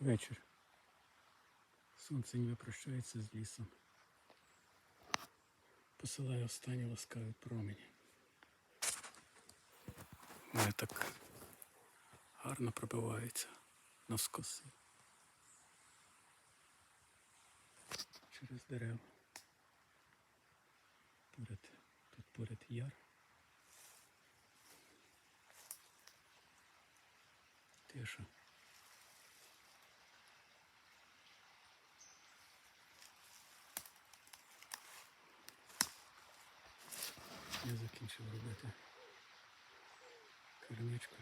Вечір. Сонце ніби прощається з лісом. Посилає останні ласкаві промені. Вони так гарно пробиваються навскоси. Через дерева. Поряд, тут поряд яр. Тиша. Закінчив робити керничку.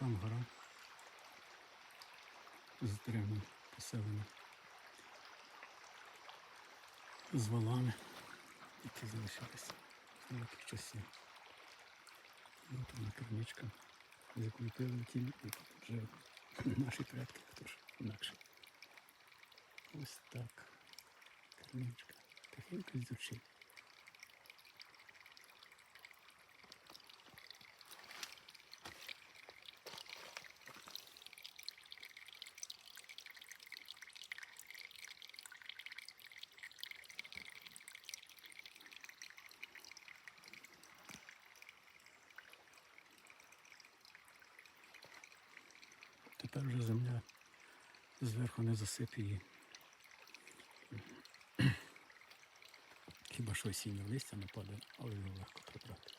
Там гора з древнім поселенням. З валами, які залишилися з далеких часів. Ну, там на керничка, з якою пили ті люди, вже наші предки, хто ж інакше. Ось так. Керничка. Тихенько звучить. Тепер вже земля зверху не засипе її. Хіба що осіннє листя не падає, але його легко прибрати.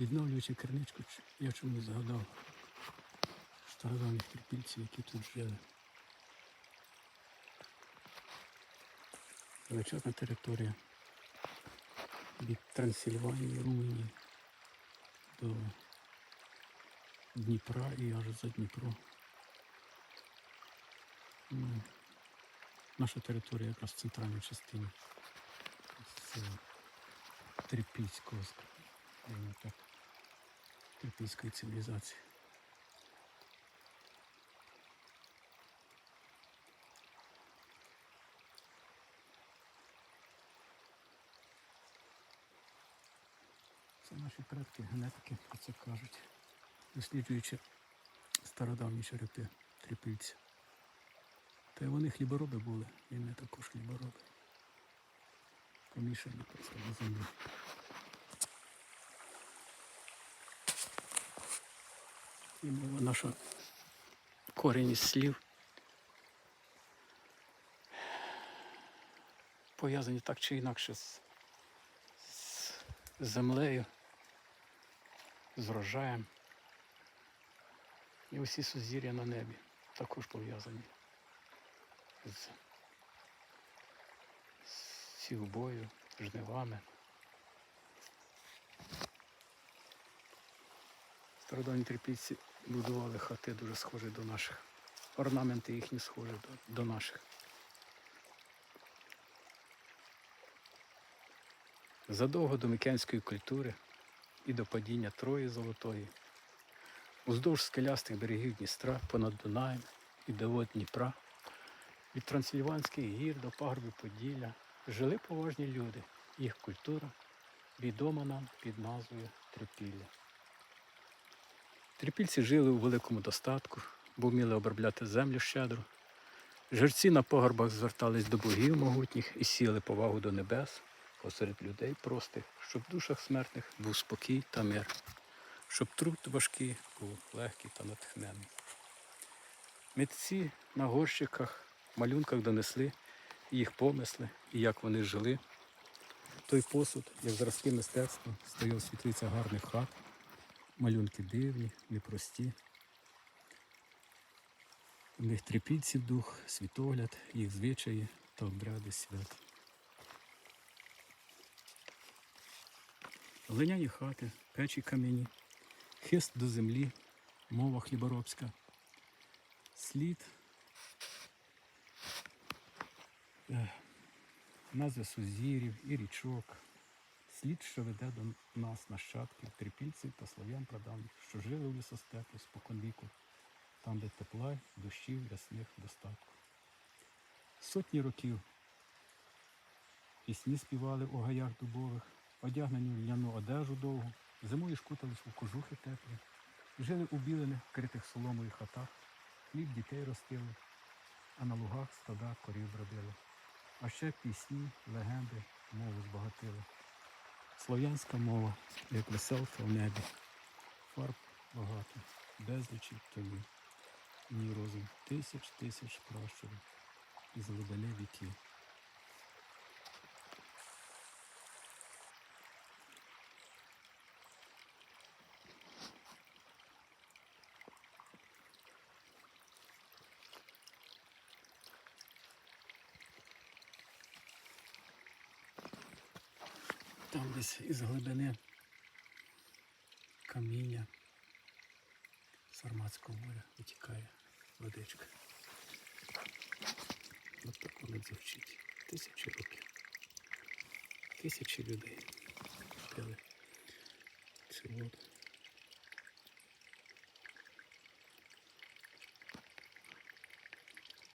Відновлюючи керничку, я чомусь згадав стародавніх трипільців, які тут жили. Величезна територія від Трансильванії, Румунії до Дніпра і аж за Дніпро. Ну, наша територія якраз в центральній частині з Трипільського, скажімо так, Трипільської цивілізації. Наші предки, генетики про це кажуть, досліджуючи стародавні черепи трипільців. Та й вони хлібороби були, і ми також хлібороби. Помішані просто на землі. І мова наша корінь із слів пов'язані так чи інакше з, з землею, з врожаєм. І усі сузір'я на небі також пов'язані з, сівбою, жнивами. Стародавні трипільці будували хати дуже схожі до наших. Орнаменти їхні схожі до, до наших. Задовго до микенської культури і до падіння Трої Золотої, уздовж скелястих берегів Дністра, понад Дунаєм і до вод Дніпра, від Трансильванських гір до пагорбів Поділля жили поважні люди. Їх культура відома нам під назвою Трипілля. Трипільці жили у великому достатку, бо вміли обробляти землю щедро. Жерці на пагорбах звертались до богів могутніх і сіли повагу до небес посеред людей простих, щоб в душах смертних був спокій та мир, щоб труд важкий був легкий та натхненний. Митці на горщиках, малюнках донесли їх помисли і як вони жили. Той посуд, як зразки мистецтва, стояв в світлицях гарних хат, малюнки дивні, непрості. У них трипільців дух, світогляд, їх звичаї та обряди свят. Глиняні хати, печі кам'яні, хист до землі, мова хліборобська, слід, ех, назви сузірів і річок, слід, що веде до нас нащадків, трипільців та слов'ян прадавніх, що жили у лісостепу споконвіку, там, де тепла, дощів, рясних достатку. Сотні років пісні співали у гаях дубових, одягнені в ляну одежу довгу, зимою шкутались у кожухи теплі, жили у білених, критих соломою хатах, хліб дітей ростили, а на лугах стада корів бродили. А ще пісні, легенди, мову збагатили. Слов'янська мова, як веселка в небі, фарб багато, безлічі тонів, мій розум тисяч тисяч пращурів із глибини віків. Там десь із глибини каміння Сарматського моря витікає водичка. От так воно звучить. Тисячі років. Тисячі людей пили цю воду.